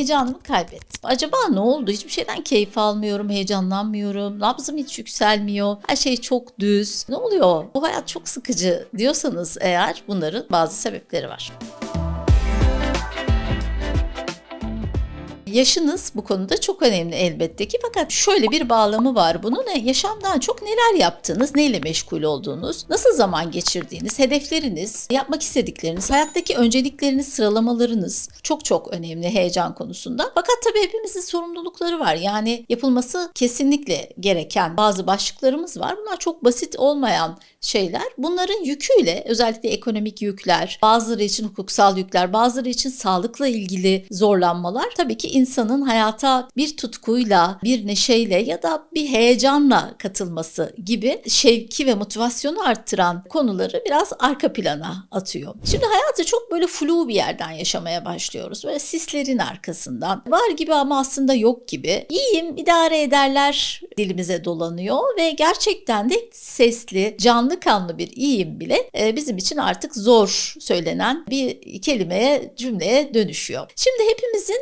Heyecanımı kaybettim. Acaba ne oldu? Hiçbir şeyden keyif almıyorum, heyecanlanmıyorum. Nabzım hiç yükselmiyor. Her şey çok düz. Ne oluyor? Bu hayat çok sıkıcı diyorsanız eğer bunların bazı sebepleri var. Yaşınız bu konuda çok önemli elbette ki fakat şöyle bir bağlamı var bunun. E, Yaşamdan çok neler yaptığınız, neyle meşgul olduğunuz, nasıl zaman geçirdiğiniz, hedefleriniz, yapmak istedikleriniz, hayattaki öncelikleriniz, sıralamalarınız çok çok önemli heyecan konusunda. Fakat tabii hepimizin sorumlulukları var. Yani yapılması kesinlikle gereken bazı başlıklarımız var. Bunlar çok basit olmayan şeyler. Bunların yüküyle özellikle ekonomik yükler, bazıları için hukuksal yükler, bazıları için sağlıkla ilgili zorlanmalar tabii ki insanın hayata bir tutkuyla, bir neşeyle ya da bir heyecanla katılması gibi şevki ve motivasyonu arttıran konuları biraz arka plana atıyor. Şimdi hayatı çok böyle flu bir yerden yaşamaya başlıyoruz. Böyle sislerin arkasından. Var gibi ama aslında yok gibi. İyiyim, idare ederler dilimize dolanıyor ve gerçekten de sesli, canlı kanlı bir iyiyim bile e, bizim için artık zor söylenen bir kelimeye, cümleye dönüşüyor. Şimdi hepimizin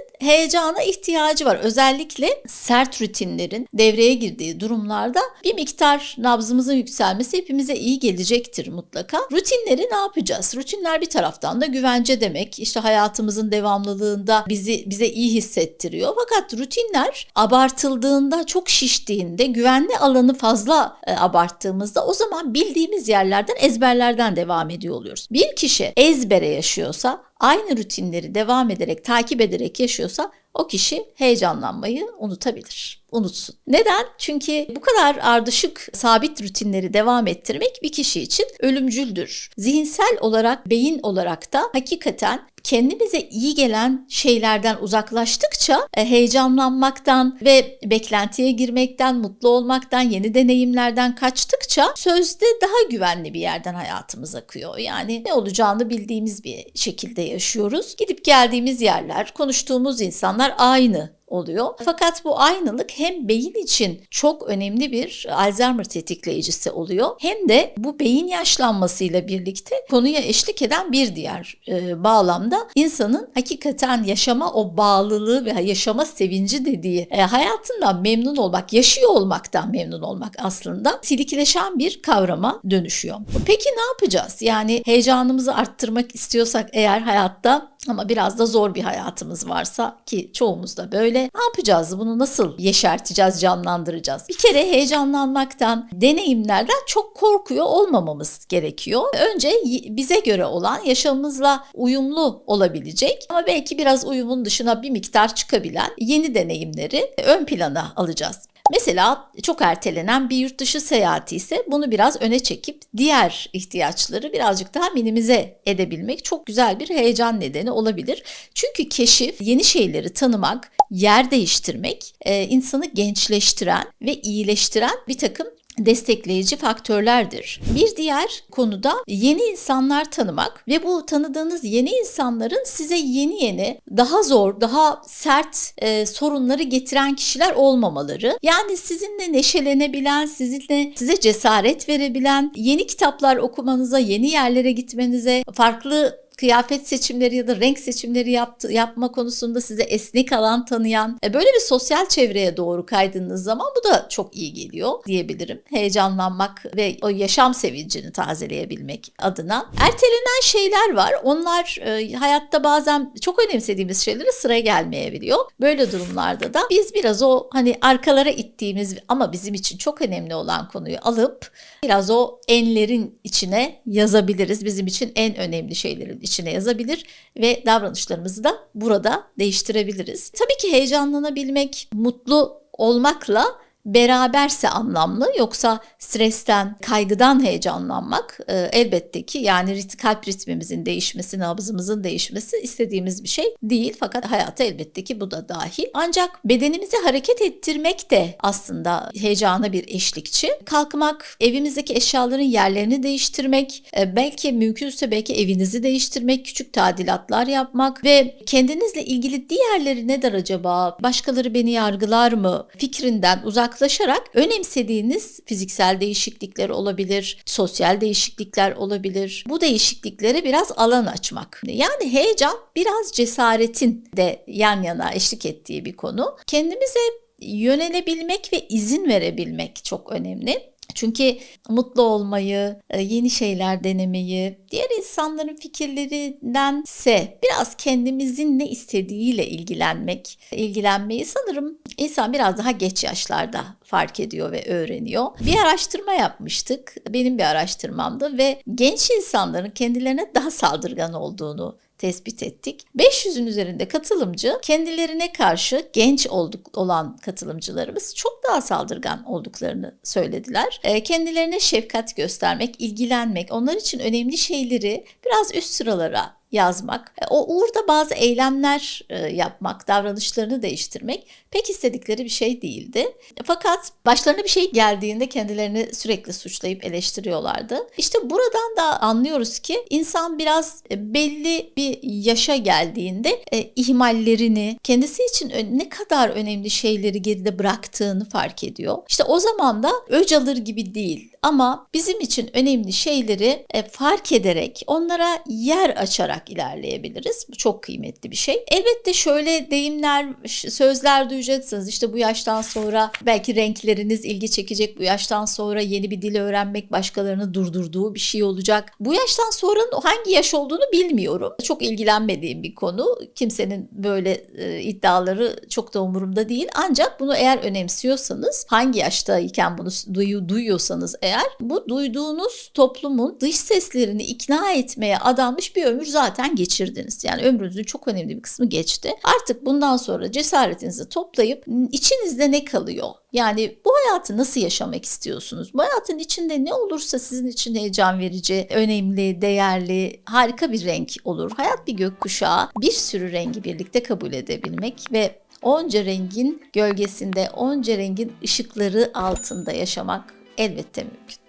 heyecana ihtiyacı var. Özellikle sert rutinlerin devreye girdiği durumlarda bir miktar nabzımızın yükselmesi hepimize iyi gelecektir mutlaka. Rutinleri ne yapacağız? Rutinler bir taraftan da güvence demek. İşte hayatımızın devamlılığında bizi bize iyi hissettiriyor. Fakat rutinler abartıldığında, çok şiştiğinde, güvenli alanı fazla e, abarttığımızda o zaman bildiğimiz yerlerden, ezberlerden devam ediyor oluyoruz. Bir kişi ezbere yaşıyorsa, aynı rutinleri devam ederek, takip ederek yaşıyorsa o kişi heyecanlanmayı unutabilir. Unutsun. Neden? Çünkü bu kadar ardışık sabit rutinleri devam ettirmek bir kişi için ölümcüldür. Zihinsel olarak, beyin olarak da hakikaten kendimize iyi gelen şeylerden uzaklaştıkça e, heyecanlanmaktan ve beklentiye girmekten, mutlu olmaktan, yeni deneyimlerden kaçtıkça sözde daha güvenli bir yerden hayatımız akıyor. Yani ne olacağını bildiğimiz bir şekilde yaşıyoruz. Gidip geldiğimiz yerler, konuştuğumuz insanlar aynı oluyor. Fakat bu aynılık hem beyin için çok önemli bir Alzheimer tetikleyicisi oluyor hem de bu beyin yaşlanmasıyla birlikte konuya eşlik eden bir diğer e, bağlamda insanın hakikaten yaşama o bağlılığı ve yaşama sevinci dediği e, hayatından memnun olmak, yaşıyor olmaktan memnun olmak aslında silikleşen bir kavrama dönüşüyor. Peki ne yapacağız? Yani heyecanımızı arttırmak istiyorsak eğer hayatta ama biraz da zor bir hayatımız varsa ki çoğumuz da böyle. Ne yapacağız? Bunu nasıl yeşerteceğiz, canlandıracağız? Bir kere heyecanlanmaktan, deneyimlerden çok korkuyor olmamamız gerekiyor. Önce bize göre olan, yaşamımızla uyumlu olabilecek ama belki biraz uyumun dışına bir miktar çıkabilen yeni deneyimleri ön plana alacağız. Mesela çok ertelenen bir yurt dışı seyahati ise bunu biraz öne çekip diğer ihtiyaçları birazcık daha minimize edebilmek çok güzel bir heyecan nedeni olabilir. Çünkü keşif, yeni şeyleri tanımak, yer değiştirmek e, insanı gençleştiren ve iyileştiren bir takım destekleyici faktörlerdir. Bir diğer konuda yeni insanlar tanımak ve bu tanıdığınız yeni insanların size yeni yeni daha zor, daha sert e, sorunları getiren kişiler olmamaları. Yani sizinle neşelenebilen, sizinle size cesaret verebilen, yeni kitaplar okumanıza, yeni yerlere gitmenize, farklı kıyafet seçimleri ya da renk seçimleri yaptı, yapma konusunda size esnek alan tanıyan e, böyle bir sosyal çevreye doğru kaydığınız zaman bu da çok iyi geliyor diyebilirim. Heyecanlanmak ve o yaşam sevincini tazeleyebilmek adına. Ertelenen şeyler var. Onlar e, hayatta bazen çok önemsediğimiz şeylere sıra gelmeyebiliyor. Böyle durumlarda da biz biraz o hani arkalara ittiğimiz ama bizim için çok önemli olan konuyu alıp biraz o enlerin içine yazabiliriz. Bizim için en önemli şeylerin içine yazabilir ve davranışlarımızı da burada değiştirebiliriz. Tabii ki heyecanlanabilmek, mutlu olmakla beraberse anlamlı yoksa stresten, kaygıdan heyecanlanmak e, elbette ki yani rit kalp ritmimizin değişmesi, nabzımızın değişmesi istediğimiz bir şey değil fakat hayata elbette ki bu da dahil. Ancak bedenimizi hareket ettirmek de aslında heyecana bir eşlikçi. Kalkmak, evimizdeki eşyaların yerlerini değiştirmek, e, belki mümkünse belki evinizi değiştirmek, küçük tadilatlar yapmak ve kendinizle ilgili diğerleri nedir acaba? Başkaları beni yargılar mı? Fikrinden uzak yaklaşarak önemsediğiniz fiziksel değişiklikler olabilir, sosyal değişiklikler olabilir. Bu değişikliklere biraz alan açmak. Yani heyecan biraz cesaretin de yan yana eşlik ettiği bir konu. Kendimize yönelebilmek ve izin verebilmek çok önemli. Çünkü mutlu olmayı, e, yeni şeyler denemeyi, diğer insanların fikirlerindense biraz kendimizin ne istediğiyle ilgilenmek, ilgilenmeyi sanırım insan biraz daha geç yaşlarda fark ediyor ve öğreniyor. Bir araştırma yapmıştık. Benim bir araştırmamdı ve genç insanların kendilerine daha saldırgan olduğunu tespit ettik. 500'ün üzerinde katılımcı kendilerine karşı genç olduk olan katılımcılarımız çok daha saldırgan olduklarını söylediler. E, kendilerine şefkat göstermek, ilgilenmek, onlar için önemli şeyleri biraz üst sıralara yazmak, e, o uğurda bazı eylemler e, yapmak, davranışlarını değiştirmek pek istedikleri bir şey değildi. Fakat başlarına bir şey geldiğinde kendilerini sürekli suçlayıp eleştiriyorlardı. İşte buradan da anlıyoruz ki insan biraz e, belli bir yaşa geldiğinde ihmallerini, kendisi için ne kadar önemli şeyleri geride bıraktığını fark ediyor. İşte o zaman da öc alır gibi değil ama bizim için önemli şeyleri fark ederek, onlara yer açarak ilerleyebiliriz. Bu çok kıymetli bir şey. Elbette şöyle deyimler, sözler duyacaksınız. İşte bu yaştan sonra belki renkleriniz ilgi çekecek. Bu yaştan sonra yeni bir dil öğrenmek başkalarını durdurduğu bir şey olacak. Bu yaştan sonranın hangi yaş olduğunu bilmiyorum. Çok ilgilenmediğim bir konu. Kimsenin böyle e, iddiaları çok da umurumda değil. Ancak bunu eğer önemsiyorsanız, hangi yaştayken bunu duyu, duyuyorsanız eğer bu duyduğunuz toplumun dış seslerini ikna etmeye adanmış bir ömür zaten geçirdiniz. Yani ömrünüzün çok önemli bir kısmı geçti. Artık bundan sonra cesaretinizi toplayıp içinizde ne kalıyor? Yani bu hayatı nasıl yaşamak istiyorsunuz? Bu hayatın içinde ne olursa sizin için heyecan verici, önemli, değerli, harika bir renk olur. Hayat bir gökkuşağı, bir sürü rengi birlikte kabul edebilmek ve onca rengin gölgesinde, onca rengin ışıkları altında yaşamak elbette mümkün.